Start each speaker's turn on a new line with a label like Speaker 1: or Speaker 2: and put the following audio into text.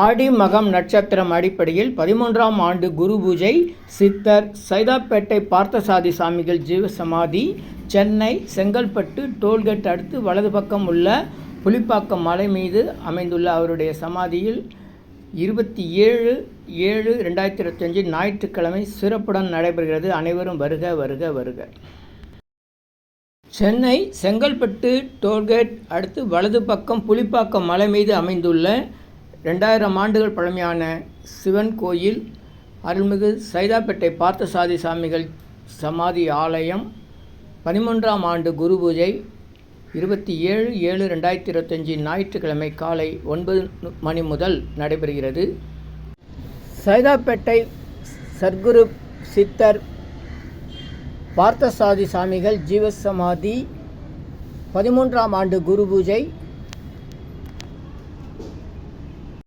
Speaker 1: ஆடி மகம் நட்சத்திரம் அடிப்படையில் பதிமூன்றாம் ஆண்டு குரு பூஜை சித்தர் சைதாப்பேட்டை பார்த்தசாதி சாமிகள் ஜீவ சமாதி சென்னை செங்கல்பட்டு டோல்கேட் அடுத்து வலது பக்கம் உள்ள புலிப்பாக்கம் மலை மீது அமைந்துள்ள அவருடைய சமாதியில் இருபத்தி ஏழு ஏழு ரெண்டாயிரத்தி இருபத்தஞ்சு ஞாயிற்றுக்கிழமை சிறப்புடன் நடைபெறுகிறது. அனைவரும் வருக வருக வருக. சென்னை செங்கல்பட்டு டோல்கேட் அடுத்து வலது பக்கம் புலிப்பாக்கம் மலை மீது அமைந்துள்ள ரெண்டாயிரம் ஆண்டுகள் பழமையான சிவன் கோயில் அருள்மிகு சைதாப்பேட்டை பார்த்தசாதி சாமிகள் சமாதி ஆலயம் பதிமூன்றாம் ஆண்டு குரு பூஜை இருபத்தி ஏழு ஏழு ரெண்டாயிரத்தி இருபத்தஞ்சி ஞாயிற்றுக்கிழமை காலை ஒன்பது மணி முதல் நடைபெறுகிறது. சைதாப்பேட்டை சர்க்குரு சித்தர் பார்த்தசாதி சாமிகள் ஜீவசமாதி பதிமூன்றாம் ஆண்டு குரு பூஜை